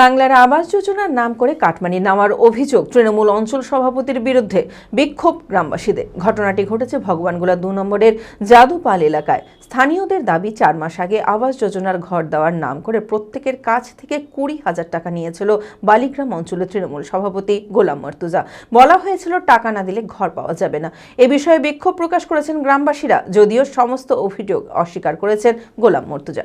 বাংলার আবাস যোজনার নাম করে কাটমানি নামার অভিযোগ তৃণমূল অঞ্চল সভাপতির বিরুদ্ধে বিক্ষোভ গ্রামবাসীদের। ঘটনাটি ঘটেছে ভগবানগোলা দু নম্বরের জাদুপাল এলাকায়। স্থানীয়দের দাবি, চার মাস আগে আবাস যোজনার ঘর দেওয়ার নাম করে প্রত্যেকের কাছ থেকে কুড়ি হাজার টাকা নিয়েছিল বালিগ্রাম অঞ্চলের তৃণমূল সভাপতি গোলাম মর্তুজা। বলা হয়েছিল, টাকা না দিলে ঘর পাওয়া যাবে না। এ বিষয়ে বিক্ষোভ প্রকাশ করেছেন গ্রামবাসীরা, যদিও সমস্ত অভিযোগ অস্বীকার করেছেন গোলাম মর্তুজা।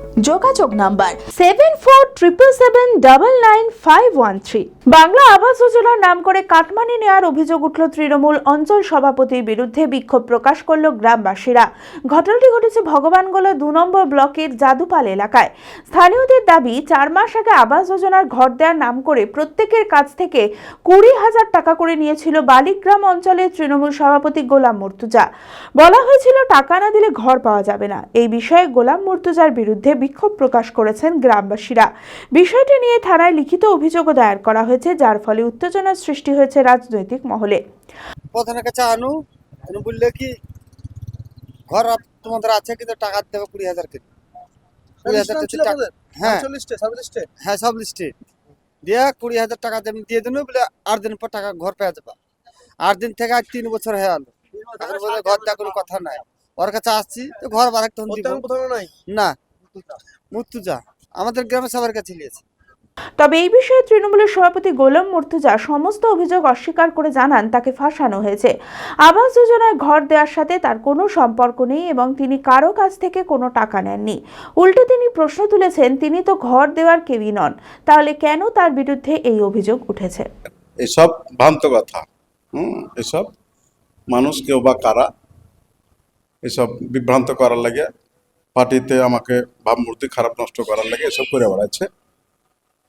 যোগাযোগ number seven four triple seven double nine five one three Bangla Awas যোজনার নাম করে কাটমানি নেওয়ার অভিযোগ উঠল তৃণমূল অঞ্চল সভাপতির বিরুদ্ধে বিক্ষোভ প্রকাশ করল গ্রামবাসীরা। ঘটনাটি ঘটেছে ভগবানগোলা দু নম্বর ব্লকের জাদুপাল এলাকায়। স্থানীয়দের দাবি, চার মাস আগে আবাস যোজনার ঘর দেওয়ার নাম করে প্রত্যেকের কাছ থেকে কুড়ি হাজার টাকা করে নিয়েছিল বালিগ্রাম অঞ্চলের তৃণমূল সভাপতি গোলাম মর্তুজা। বলা হয়েছিল, টাকা না দিলে ঘর পাওয়া যাবে না। এই বিষয়ে গোলাম মর্তুজার বিরুদ্ধে বিক্ষোভ প্রকাশ করেছেন গ্রামবাসীরা। বিষয়টি নিয়ে থানায় লিখিত অভিযোগও দায়ের করা হয়েছে যার ফলে উত্তেজনার সৃষ্টি হয়েছে রাজনৈতিক মহলে। প্রধানের কাছে আনু। আনু বললে কি ঘর তোমাদের আছে কিন্তু টাকা দেবে কুড়ি হাজার কুড়ি? হ্যাঁ। সাব লিস্টে? হ্যাঁ সব লিস্টে দিয়ে কুড়ি হাজার টাকা দিয়ে দিন বলে আট দিন পর টাকা ঘর পেয়ে যাবা। আট দিন থেকে আজ তিন বছর হয়ে গেল ঘর দেওয়ার কোনো কথা নাই। ওর কাছে আসছি তো ঘর বার একটা দিব। নাই। না। মুর্তুজা। আমাদের গ্রামে সবার কাছে নিয়েছে। তবে এই বিষয়ে তৃণমূলের সভাপতি গোলাম মর্তুজা সমস্ত অভিযোগ অস্বীকার করে জানান তাকে ফাঁসানো হয়েছে। আবাস যোজনায় ঘর দেওয়ার সাথে তার কোনো সম্পর্ক নেই এবং তিনি কারও কাছ থেকে কোনো টাকা নেননি। উল্টে তিনি প্রশ্ন তুলেছেন তিনি তো ঘর দেওয়ার কেউই নন। তাহলে কেন তার বিরুদ্ধে এই অভিযোগ উঠেছে? এসব ভ্রান্ত কথা। হুম এসব মানুষ কেউ বা কারা? এসব বিভ্রান্ত করার লাগে পার্টিতে আমাকে ভাবমূর্তি খারাপ নষ্ট করার লাগে এসব করে বেড়াচ্ছে।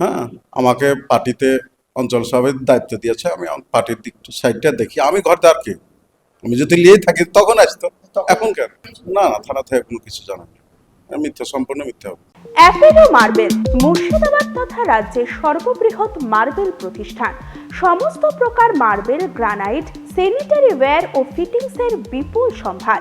হ্যাঁ আমাকে পার্টিতে অঞ্চল সভাপতির দায়িত্ব দিয়েছে আমি পার্টির দিক সাইডটা দেখি। আমি ঘর দেওয়ার কি? আমি যদি নিয়েই থাকি তখন আসতো। এখন কেন? না না থানা থেকে কোনো কিছু জানা নেই মিথ্যা সম্পূর্ণ মিথ্যা হবে। অ্যাপেলো মার্বেল মুর্শিদাবাদ তথা রাজ্যের সর্ববৃহৎ মার্বেল প্রতিষ্ঠান। সমস্ত প্রকার মার্বেল গ্রানাইট স্যানিটারি ওয়্যার ও ফিটিংসের বিপুল সম্ভার।